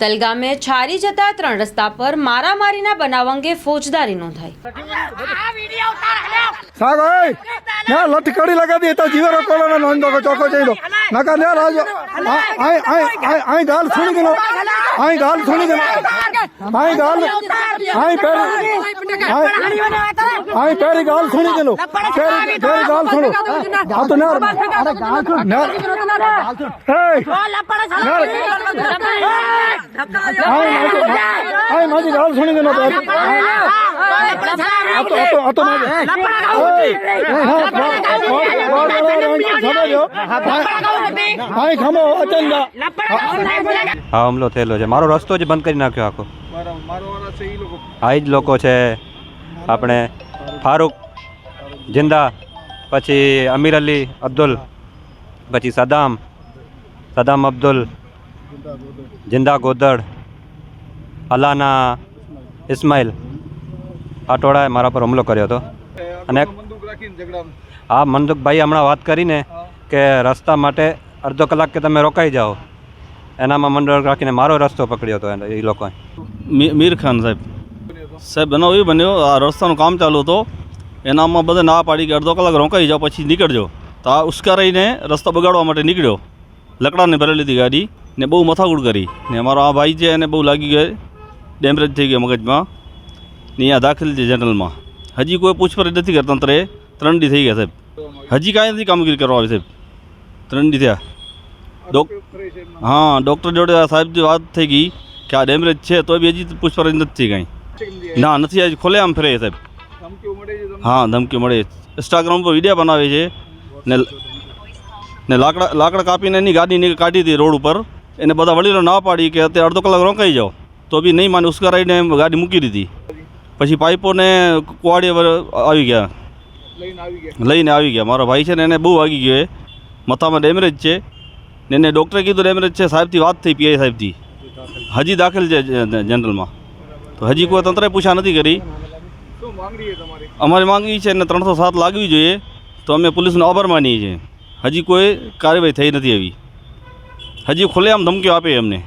તલગામે છારી જતા ત્રણ રસ્તા પર મારામારીના બનાવ અંગે ફોજદારી નોંધાઈ. લટકડી લગા તો જીવરો કોલોનો નોંધો ચોકો જઈ ગયો આય ગાલ સુણી ગયો આય ગાલ આય પેરી આય પેરી ગાલ સુણી હા હમલો થયેલો છે મારો રસ્તો જ બંધ કરી નાખ્યો આખો હા જ લોકો છે આપણે ફારૂક જિંદા પછી અમીર અલી અબ્દુલ પછી સદામ સદામ અબ્દુલ જિંદા ગોદડ અલાના ઇસ્માઇલ. આ ટોળાએ મારા પર હુમલો કર્યો હતો. અને હા મનદુખભાઈ હમણાં વાત કરીને કે રસ્તા માટે અડધો કલાક કે તમે રોકાઈ જાઓ. એનામાં મંડળ રાખીને મારો રસ્તો પકડ્યો હતો એને- એ લોકોએ. મી- મીર ખાન સાહેબ. સાહેબ બનાવ એ બન્યો આ રસ્તાનું કામ ચાલુ હતો. એનામાં બધે ના પાડી કે અડધો કલાક રોકાઈ જાઓ પછી નીકળજો. તો આ ઉશ્કારાઈને રસ્તો બગાડવા માટે નીકળ્યો. લકડાને ભરેલી હતી ગાડી ને બહુ મથાકૂટ કરી. ને અમારો આ ભાઈ છે એને બહુ લાગી ગયો. ડેમેજ થઈ ગયો મગજમાં. ને અહીંયા દાખલ છે જનરલમાં. હજી કોઈ પૂછપરછ નથી કરતા તંત્રે ત્રણ ડી થઈ ગયા સાહેબ. હજી કાંઈ નથી કામગીરી કરવા આવી સાહેબ. ત્રણ ડી થયા. ડોક હા ડૉક્ટર જોડે સાહેબની વાત થઈ ગઈ કે આ ડેમેજ છે તો બી હજી પૂછપરછ નથી થઈ કાંઈ. ના નથી હજી ખોલે આમ ફરે સાહેબ. હા ધમકી મળે ઇન્સ્ટાગ્રામ પર વીડિયો બનાવે છે. ને ને લાકડા લાકડા કાપીને એની ગાડી કાઢી હતી રોડ ઉપર. એને બધા વડીલો ના પાડી કે અત્યારે અડધો કલાક રોકાઈ જાઓ. તો બી નહીં માને ઉશ્કરાઈને ગાડી મૂકી દીધી. પછી પાઇપોને કુવાડીએ આવી ગયા. લઈને આવી ગયા. મારો ભાઈ છે ને એને બહુ વાગી ગયો એ. મથામાં ડેમેજ છે. ને એને ડૉક્ટરે કીધું ડેમેજ છે. સાહેબથી વાત થઈ પીઆઈ સાહેબથી. હજી દાખલ છે જનરલમાં તો હજી કોઈ તંત્રે પૂછા નથી કરી. અમારી માંગણી છે ને ત્રણસો સાત લાગવી જોઈએ. તો અમે પોલીસનો આભાર માનીએ છીએ. હજી કોઈ કાર્યવાહી થઈ નથી એવી. હજી ખુલ્લેઆમ ધમકીઓ આપે અમને.